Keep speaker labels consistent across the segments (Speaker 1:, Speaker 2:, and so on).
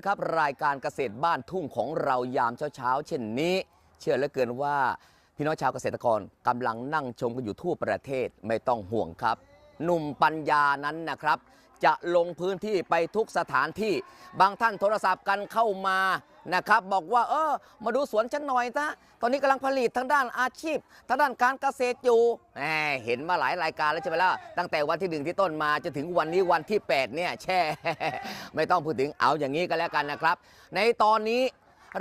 Speaker 1: นะครับ รายการเกษตรบ้านทุ่งของเรายามเช้าๆ เช่นนี้ เชื่อเหลือเกินว่าพี่น้องชาวเกษตรกรกำลังนั่งชมกันอยู่ทั่วประเทศไม่ต้องห่วงครับ หนุ่มปัญญานั้นนะครับ จะลงพื้นที่ไปทุกสถานที่ บางท่านโทรศัพท์กันเข้ามา นะครับบอกว่าเออมาดูสวนฉันหน่อยนะตอนนี้กำลังผลิตทางด้านอาชีพ ทางด้านการเกษตรอยู่แหมเห็นมาหลายรายการแล้วใช่ไหมล่ะตั้งแต่วันที่หนึ่งที่ต้นมาจนถึงวันนี้วันที่ 8 เนี่ยแช่ ไม่ต้องพูดถึงเอาอย่างนี้ก็แล้วกันนะครับ ในตอนนี้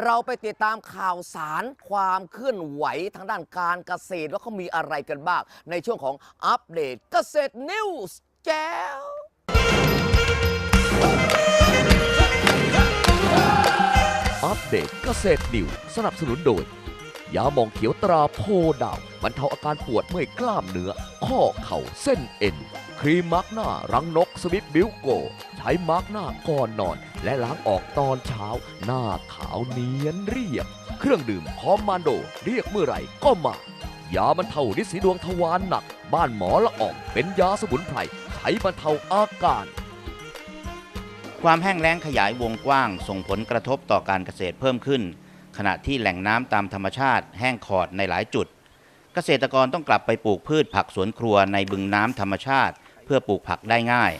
Speaker 1: เราไปติดตามข่าวสารความเคลื่อนไหวทางด้านการเกษตรว่าเขามีอะไรกันบ้าง ในช่วงของอัปเดตเกษตรนิวส์แจ้ว
Speaker 2: ปเดตเกษตรนิวสนับสนุนโดย ยาหมองเขียวตราโพดาวบรรเทาอาการปวดเมื่อยกล้ามเนื้อ ข้อเข่าเส้นเอ็น ครีมมาร์กหน้ารังนกสวิตบิวโก ใช้มาร์กหน้าก่อนนอน และล้างออกตอนเช้า หน้าขาวเนียนเรียบ เครื่องดื่มคอมมานโด เรียกเมื่อไหร่ก็มายาบรรเทาฤทธิ์สีดวงทวารหนัก บ้านหมอละอองเป็นยาสมุนไพรใช้บรรเทาอาการ
Speaker 3: ความแห้งแล้งขยายวงกว้าง ส่งผลกระทบต่อการเกษตรเพิ่มขึ้น ขณะที่แหล่งน้ำตามธรรมชาติ แห้งขอดในหลายจุด เกษตรกรต้องกลับไปปลูกพืชผักสวนครัวในบึงน้ำธรรมชาติ เพื่อปลูกผักได้ง่าย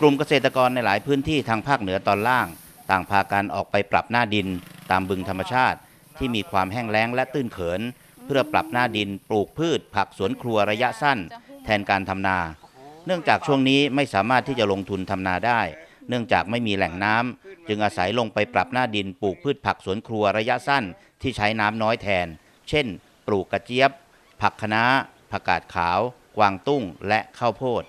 Speaker 3: กลุ่มเกษตรกรในหลายพื้นที่ทางภาคเหนือตอนล่าง ต่างพากันออกไปปรับหน้าดิน ตามบึงธรรมชาติ ที่มีความแห้งแล้งและตื้นเขิน เพื่อปรับหน้าดิน ปลูกพืช ผักสวนครัวระยะสั้น แทนการทำนา เนื่องจากช่วงนี้ไม่สามารถที่จะลงทุนทำนาได้ เนื่องจากไม่มีแหล่งน้ำจึงอาศัยลงไปปรับหน้าดินปลูกพืชผักสวนครัวระยะสั้นที่ใช้น้ำน้อยแทน เช่น ปลูกกระเจี๊ยบ ผักคะน้าผักกาดขาว กวางตุ้งและข้าวโพด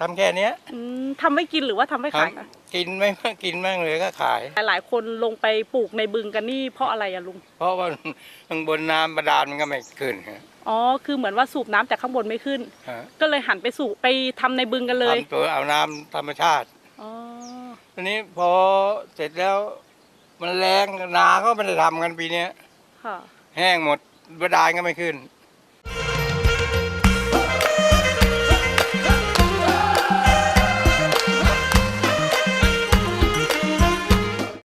Speaker 4: ทำแค่เนี้ย
Speaker 5: อืมทำไม่กินหรือว่าทำไม่ขายคะ
Speaker 4: กินไม่กินมั่งเลยก็ขาย
Speaker 5: หลายๆคนลงไปปลูกในบึงกันนี่เพราะอะไรอะลุง
Speaker 4: เพราะว่าข้างบนน้ำบาดาลมันก็ไม่ขึ้นฮะ
Speaker 5: อ๋อ คือเหมือนว่าสูบน้ำจากข้างบนไม่ขึ้น
Speaker 4: ฮะ
Speaker 5: ก็เลยหันไปสูบไปทำในบึงกันเลย
Speaker 4: ทำตัวเอาน้ำธรรมชาติ
Speaker 5: อ๋อ
Speaker 4: ทีนี้พอเสร็จแล้ว มันแรงนาก็ไม่ได้ทำกันปีเนี้ย
Speaker 5: ค่ะ
Speaker 4: แห้งหมดบาดาลก็ไม่ขึ้น